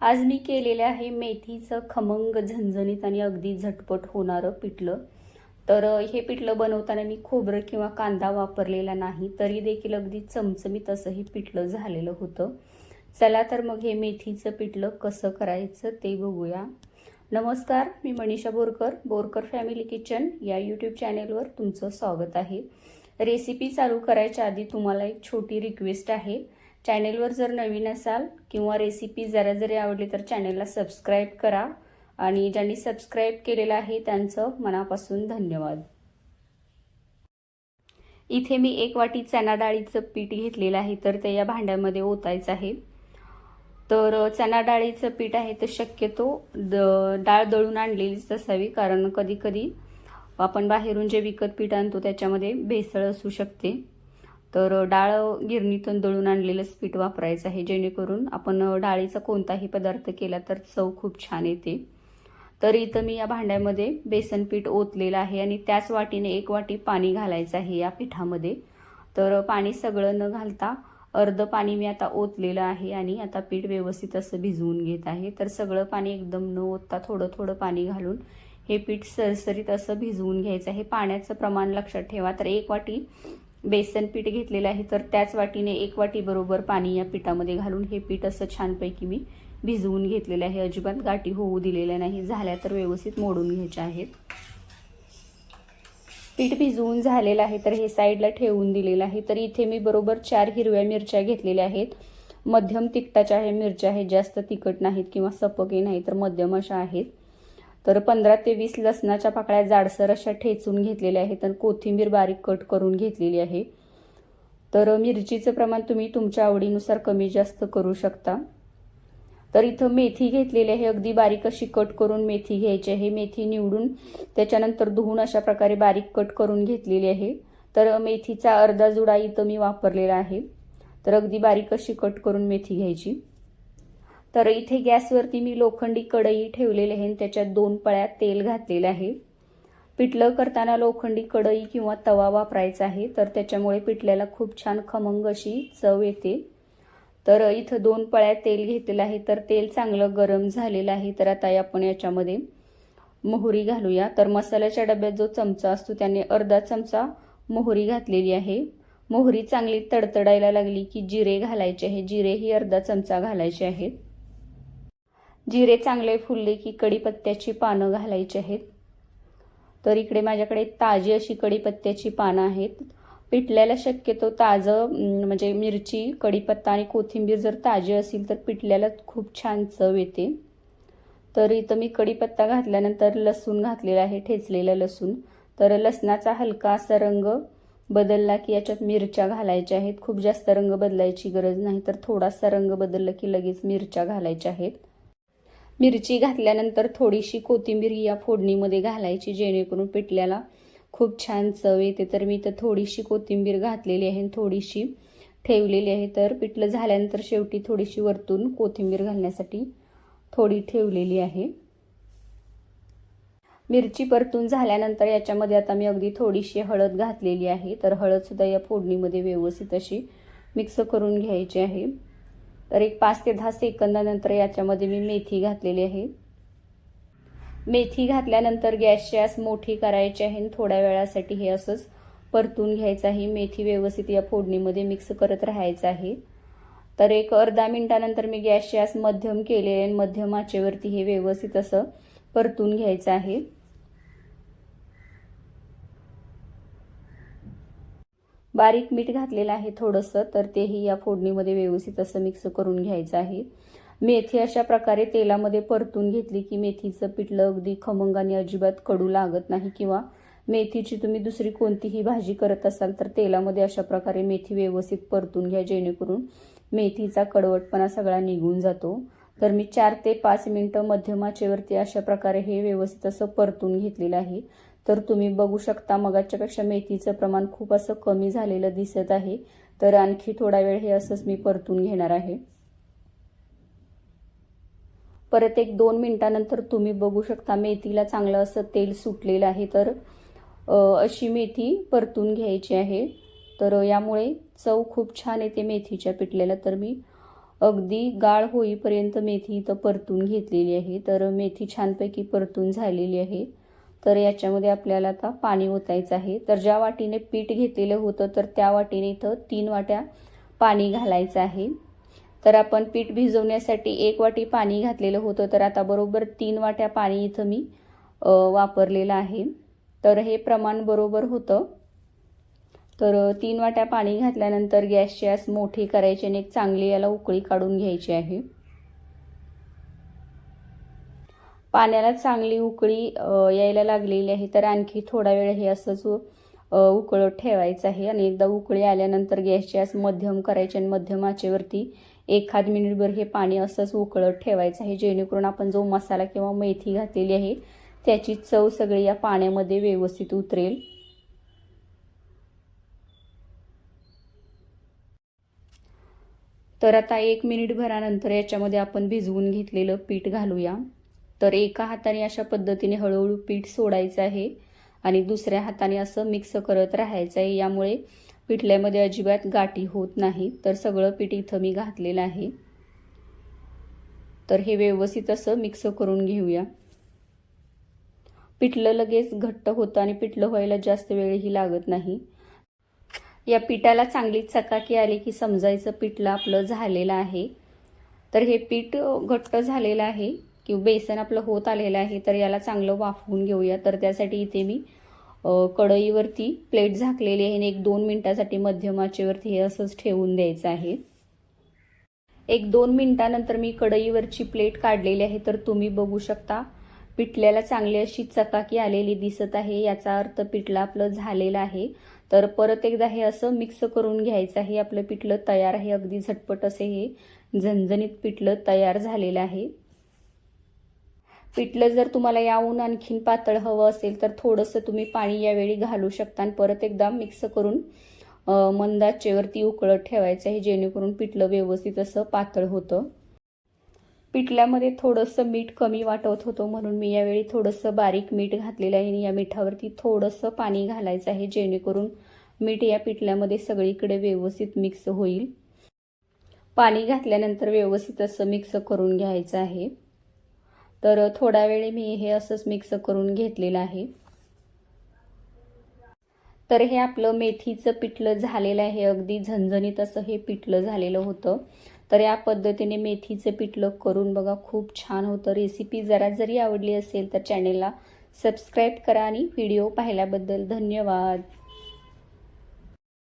आज मी केलेलं आहे मेथीचं खमंग झणझणीत आणि अगदी झटपट होणारं पिठलं. तर हे पिठलं बनवताना मी खोबरं किंवा कांदा वापरलेला नाही तरी देखील अगदी चमचमीत असं हे पिठलं झालेलं होतं. चला तर मग हे मेथीचं पिठलं कसं करायचं ते बघूया. नमस्कार मी मनीषा बोरकर बोरकर फॅमिली किचन या यूट्यूब चॅनेलवर तुमचं स्वागत आहे. रेसिपी चालू करायच्या आधी तुम्हाला एक छोटी रिक्वेस्ट आहे. चॅनेलवर जर नवीन असाल किंवा रेसिपी जरा जरी आवडली तर चॅनेलला सबस्क्राईब करा. आणि ज्यांनी सबस्क्राईब केलेलं आहे त्यांचं मनापासून धन्यवाद. इथे मी एक वाटी चणा डाळीचं पीठ घेतलेलं आहे तर ते या भांड्यामध्ये ओतायचं आहे. तर चणा डाळीचं पीठ आहे तर शक्यतो द डाळ दळून आणलेलीच असावी कारण कधी कधी आपण बाहेरून जे विकत पीठ आणतो त्याच्यामध्ये भेसळ असू शकते. तर डाळ गिरणीतून दळून आणलेलंच पीठ वापरायचं आहे. जेणेकरून आपण डाळीचा कोणताही पदार्थ केला तर चव खूप छान येते. तर इथं मी या भांड्यामध्ये बेसन पीठ ओतलेलं आहे आणि त्याच वाटीने एक वाटी पाणी घालायचं आहे या पिठामध्ये. तर पाणी सगळं न घालता अर्ध पाणी मी आता ओतलेलं आहे आणि आता पीठ व्यवस्थित असं भिजवून घेत आहे. तर सगळं पाणी एकदम न ओतता थोडं थोडं पाणी घालून हे पीठ सरसरीत असं भिजवून घ्यायचं आहे. पाण्याचं प्रमाण लक्षात ठेवा. तर एक वाटी बेसन पीठ घेतलेलं आहे. तर त्याच वाटीने एक वाटी बरोबर पाणी या पिठामध्ये घालून हे पीठ असं छानपैकी मी भिजवून घेतलेलं आहे. अजिबात गाठी होऊ दिलेल्या नाही. झाल्या तर व्यवस्थित मोडून घ्यायच्या आहेत. पीठ भिजवून झालेलं आहे तर हे साईडला ठेवून दिलेलं आहे. तर इथे मी बरोबर चार हिरव्या मिरच्या घेतलेल्या आहेत. मध्यम तिखटाच्या ह्या मिरच्या आहेत. जास्त तिखट नाहीत किंवा सपके नाही तर मध्यम अशा आहेत. तर पंधरा ते वीस लसणाच्या पाकळ्या जाडसर अशा ठेचून घेतलेल्या आहेत आणि कोथिंबीर बारीक कट करून घेतलेली आहे. तर मिरचीचं प्रमाण तुम्ही तुमच्या आवडीनुसार कमी जास्त करू शकता. तर इथं मेथी घेतलेली आहे. अगदी बारीक अशी कट करून मेथी घ्यायची आहे. मेथी निवडून त्याच्यानंतर धुवून अशा प्रकारे बारीक कट करून घेतलेली आहे. तर मेथीचा अर्धा जुडा इथं मी वापरलेला आहे. तर अगदी बारीक अशी कट करून मेथी घ्यायची. तर इथे गॅसवरती मी लोखंडी कढई ठेवलेली आहे आणि त्याच्यात दोन पळ्या तेल घातलेलं आहे. पिठलं करताना लोखंडी कढई किंवा तवा वापरायचा आहे तर त्याच्यामुळे पिठल्याला खूप छान खमंग अशी चव येते. तर इथं दोन पळ्या तेल घेतलेलं आहे तर तेल चांगलं गरम झालेलं आहे. तर आता आपण याच्यामध्ये मोहरी घालूया. तर मसाल्याच्या डब्यात जो चमचा असतो त्याने अर्धा चमचा मोहरी घातलेली आहे. मोहरी चांगली तडतडायला लागली की जिरे घालायचे आहे. जिरे ही अर्धा चमचा घालायचे आहेत. जिरे चांगले फुलले की कढीपत्त्याची पानं घालायची आहेत. तर इकडे माझ्याकडे ताजी अशी कढीपत्त्याची पानं आहेत. पिठल्याला शक्यतो ताजं म्हणजे मिरची कढीपत्ता आणि कोथिंबीर जर ताजी असेल तर पिठल्याला खूप छान चव येते. तर इथं मी कढीपत्ता घातल्यानंतर लसूण घातलेला आहे ठेचलेलं लसूण. तर लसणाचा हलका असा रंग बदलला की याच्यात मिरच्या घालायच्या आहेत. खूप जास्त रंग बदलायची गरज नाही तर थोडासा रंग बदलला की लगेच मिरच्या घालायच्या आहेत. मिरची घातल्यानंतर थोडीशी कोथिंबीर या फोडणीमध्ये घालायची जेणेकरून पिठल्याला खूप छान चव येते. तर मी इथं थोडीशी कोथिंबीर घातलेली आहे थोडीशी ठेवलेली आहे. तर पिठलं झाल्यानंतर शेवटी थोडीशी वरतून कोथिंबीर घालण्यासाठी थोडी ठेवलेली आहे. मिरची परतून झाल्यानंतर याच्यामध्ये आता मी अगदी थोडीशी हळद घातलेली आहे. तर हळदसुद्धा या फोडणीमध्ये व्यवस्थित अशी मिक्स करून घ्यायची आहे. तर एक पाच ते दहा सेकंदानंतर याच्यामध्ये मी मेथी घातलेली आहे. मेथी घातल्यानंतर गॅसची आस मोठी करायची आहे आणि थोड्या वेळासाठी हे असंच परतून घ्यायचं आहे. मेथी व्यवस्थित या फोडणीमध्ये मिक्स करत राहायचं आहे. तर एक अर्धा मिनिटानंतर मी गॅसची आस मध्यम केले आणि मध्यम आचेवरती हे व्यवस्थित असं परतून घ्यायचं आहे. बारीक मीठ घातलेलं आहे थोडंसं तर तेही या फोडणीमध्ये व्यवस्थित असं मिक्स करून घ्यायचं आहे. मेथी अशा प्रकारे तेलामध्ये परतून घेतली की मेथीचं पिठलं अगदी खमंग आणि अजिबात कडू लागत नाही किंवा मेथीची तुम्ही दुसरी कोणतीही भाजी करत असाल तर तेलामध्ये अशा प्रकारे मेथी व्यवस्थित परतून घ्या जेणेकरून मेथीचा कडवटपणा सगळा निघून जातो. तर मी चार ते पाच मिनटं मध्यमाचेवरती अशा प्रकारे हे व्यवस्थित असं परतून घेतलेलं आहे. तर तुम्ही बघू शकता मगाच्यापेक्षा मेथीचं प्रमाण खूप असं कमी झालेलं दिसत आहे. तर आणखी थोडा वेळ हे असंच मी परतून घेणार आहे. परत एक दोन मिनटानंतर तुम्ही बघू शकता मेथीला चांगलं असं तेल सुटलेलं आहे. तर अशी मेथी परतून घ्यायची आहे. तर यामुळे चव खूप छान येते मेथीच्या पिठलेला तर मी अगदी गाळ होईपर्यंत मेथी इथं परतून घेतलेली आहे. तर मेथी छानपैकी परतून झालेली आहे. तर याच्यामध्ये आपल्याला आता पाणी ओतायचं आहे. तर ज्या वाटीने पीठ घेतलेलं होतं तर त्या वाटीने इथं तीन वाट्या पाणी घालायचं आहे. तर आपण पीठ भिजवण्यासाठी एक वाटी पाणी घातलेलं होतं तर आता बरोबर तीन वाट्या पाणी इथं मी वापरलेलं आहे. तर हे प्रमाण बरोबर होतं. तर तीन वाट्या पाणी घातल्यानंतर गॅसची आस मोठी करायची आणि एक चांगली याला उकळी काढून घ्यायची आहे. पाण्याला चांगली उकळी यायला लागलेली आहे. तर आणखी थोडा वेळ हे असंच उकळत ठेवायचं आहे. आणि एकदा उकळी आल्यानंतर गॅसची आस मध्यम करायची आणि मध्यम आचेवरती एखाद मिनिटभर हे पाणी असंच उकळत ठेवायचं आहे. जेणेकरून आपण जो मसाला किंवा मेथी घातलेली आहे त्याची चव सगळी या पाण्यामध्ये व्यवस्थित उतरेल. तर आता एक मिनिट भरानंतर याच्यामध्ये आपण भिजवून घेतलेलं पीठ घालूया. तर एका हाताने अशा पद्धतीने हळूहळू पीठ सोडायचं आहे आणि दुसऱ्या हाताने असं मिक्स करत राहायचं आहे. यामुळे पिठल्यामध्ये अजिबात गाठी होत नाही. तर सगळं पीठ इथं मी घातलेलं आहे. तर हे व्यवस्थित असं मिक्स करून घेऊया. पिठलं लगेच घट्ट होतं आणि पिठलं व्हायला जास्त वेळही लागत नाही. या पिठाला चांगली चकाकी आली की समजायचं पिठलं आपलं झालेलं आहे. तर हे पीठ घट्ट झालेलं आहे. किंवा बेसन आपलं होत आलेलं आहे तर याला चांगलं वाफवून घेऊया. तर त्यासाठी इथे मी कढईवरती प्लेट झाकलेली आहे आणि एक दोन मिनटासाठी मध्यमाचेवरती हे असंच ठेवून द्यायचं आहे. एक दोन मिनटानंतर मी कढईवरची प्लेट काढलेली आहे तर तुम्ही बघू शकता पिठल्याला चांगली अशी चकाकी आलेली दिसत आहे याचा अर्थ पिठलं आपलं झालेलं आहे. तर परत एकदा हे असं मिक्स करून घ्यायचं आहे आपलं पिठलं तयार आहे अगदी झटपट असे हे झणझणीत पिठलं तयार झालेलं आहे. पिठलं जर तुम्हाला याहून आणखीन पातळ हवं असेल तर थोडंसं तुम्ही पाणी यावेळी घालू शकता आणि परत एकदा मिक्स करून मंदाचेवरती उकळत ठेवायचं आहे जेणेकरून पिठलं व्यवस्थित असं पातळ होतं. पिठल्यामध्ये थोडंसं मीठ कमी वाटवत होतो म्हणून मी यावेळी थोडंसं बारीक मीठ घातलेलं आहे आणि या मिठावरती थोडंसं पाणी घालायचं आहे जेणेकरून मीठ या पिठल्यामध्ये सगळीकडे व्यवस्थित मिक्स होईल. पाणी घातल्यानंतर व्यवस्थित असं मिक्स करून घ्यायचं आहे. तर थोडा वेळ मी हे असंच मिक्स करून घेतलेलं आहे. तर हे आपलं मेथीचं पिठलं झालेलं आहे अगदी झणझणीत असं हे पिठलं झालेलं होतं. तर या पद्धतीने मेथीचं पिठलं करून बघा खूप छान होतं. रेसिपी जरा जरी आवडली असेल तर चॅनेलला सबस्क्राईब करा आणि व्हिडिओ पाहिल्याबद्दल धन्यवाद.